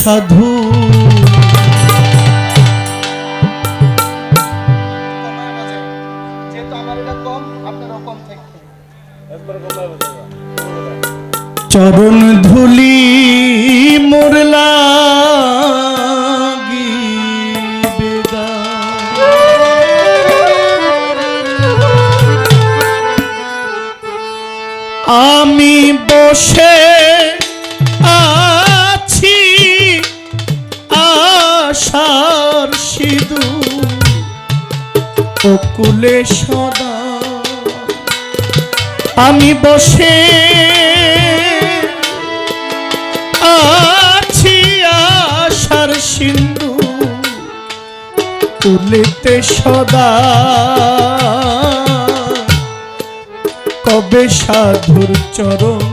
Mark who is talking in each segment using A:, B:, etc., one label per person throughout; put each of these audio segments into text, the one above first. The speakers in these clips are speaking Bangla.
A: থাকবে
B: চরণ ধুলি মোরলা আমি বসে অকুলে সদা আমি বসে আছি আশার সিন্ধু কুলেতে সদা। কবে সাধুর চরণ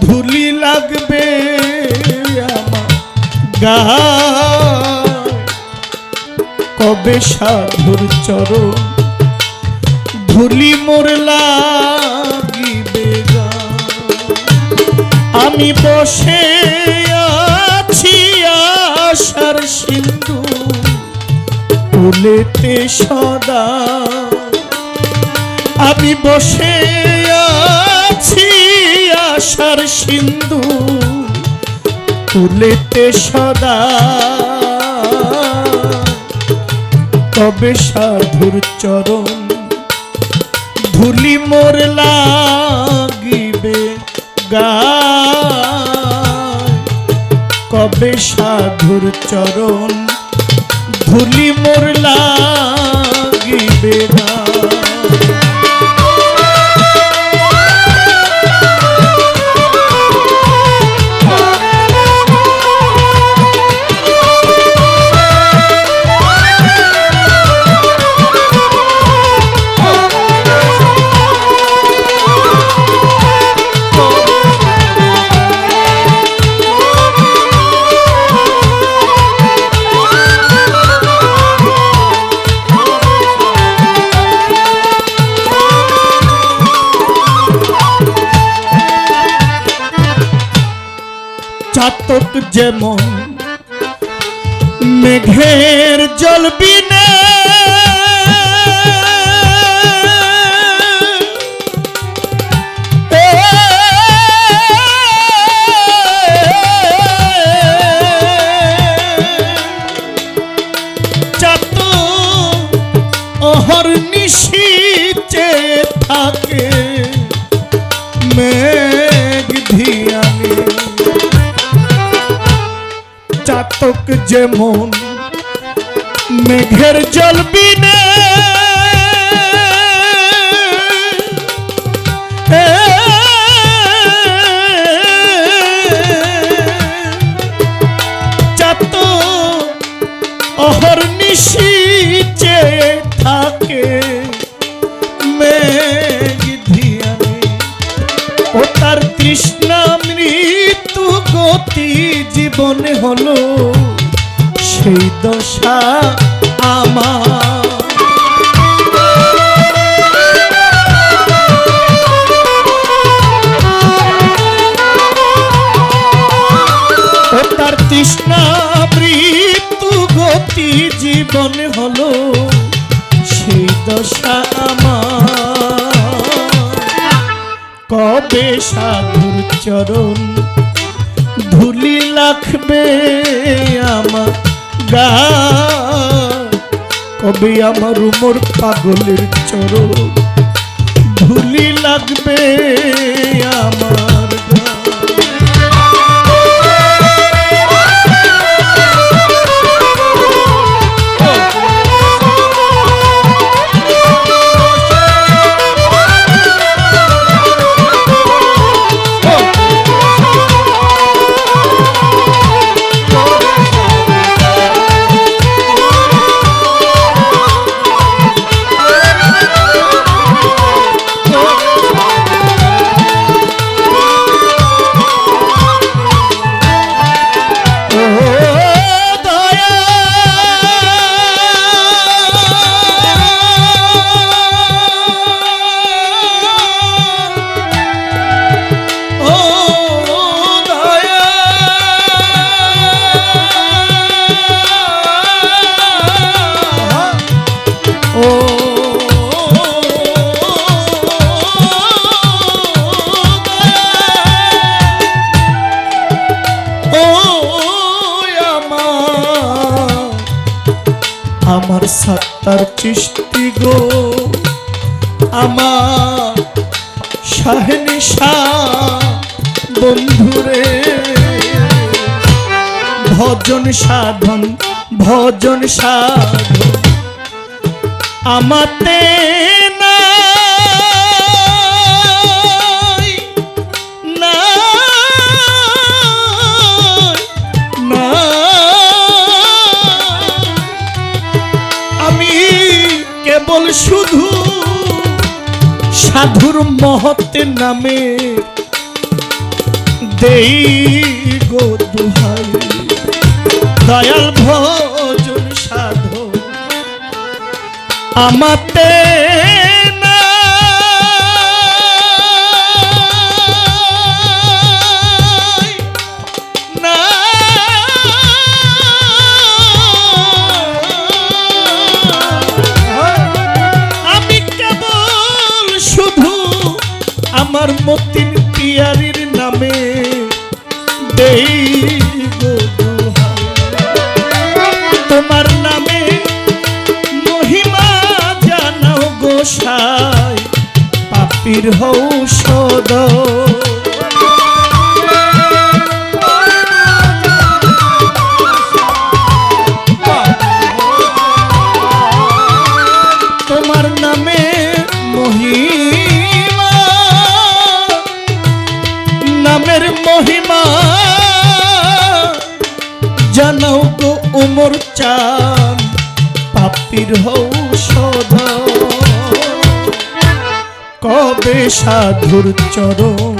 B: ধুলি লাগবে আমার গায়? কবে সাধুর চরণ ধুলি মোর লাগিবে আমি বসে আছি আশার সিন্ধু কুলেতে সদা। আমি বসে আছি আশার সিন্ধু কুলেতে সদা। তবে সাধুর চরণ। ধুলি মোর লাগিবে গা কবে সাধুর চরণ? ধুলি মোর লাগিবে গায় যেমন মেঘের জল বিনে চাতক যেমন মেঘের জল বিনে। চাতক অহর নিশিচে থাকে ও তার তৃষ্ণা মৃত্যু গতি জীবনে হলো সেই দশা আমার। তার তৃষ্ণা মৃত্যু গতি জীবনে হলো সেই দশা আমার। কবে সাধুর চরণ ধুলি লাগবে আমার গা। কবে আমার উমর পাগলের চরণ? ধুলি লাগবে আমার সত্তর চিষ্টি গো। আমার শাহনি বন্ধুরে। ভজন সাধন ভজন সাধন। আমাতে নাই, সাধুর মহতে নামে দেই গো দুহাই। দয়াল ভোজন সাধু আমাতে মতিন পিয়ারির নামে দেই তোমার নামে মহিমা জানাও গোসাই পাপির হৌ তোমার নামের মহিমা। জানাও গো উমর চান, পাপির হৌষধ কবে সাধুর চরণ,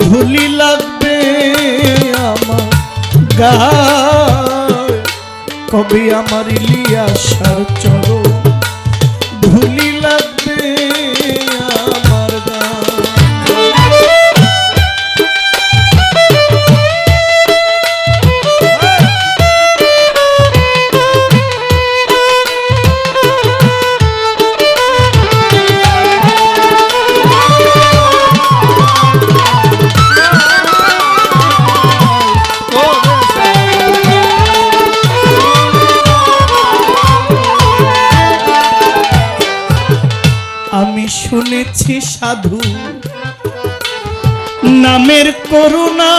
B: ধুলি লাগবে আমার গা কবে আমার ইলিয়াসার চরণ, ধুলি শুনেছি সাধু। নামের করুণা।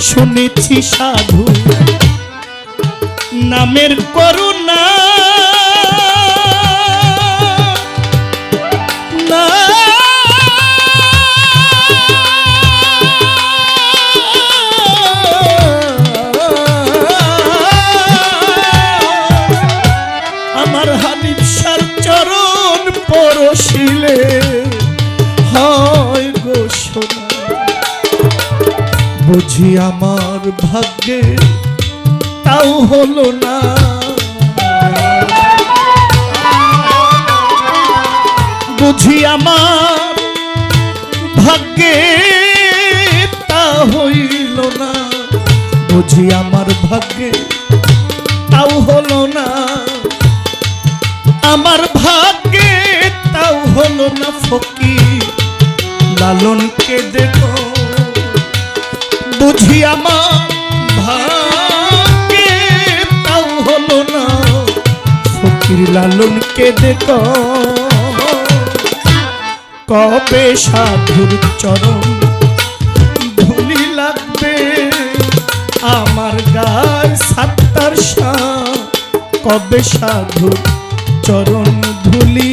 B: শুনেছি সাধু। নামের করুণা। আমার হানিফ সার চরণ পরশিলে। হয় গো সোনা। বুঝি আমার ভাগ্যে তাও হলো না। বুঝি আমার ভাগ্যে তা হইল না। বুঝি আমার ভাগ্যে তাও হলো না। আমার ভাগ্যে তাও হলো না ফকির। লালনকে দেখো, বুঝি আমার ভাগ্যে তাও হলো না। ফকির লালনকে দেখো, কবে সাধুর চরণ ধুলি লাগবে? আমার গায় সাত্তার শাহ কবে সাধুর চরণ ধুলি।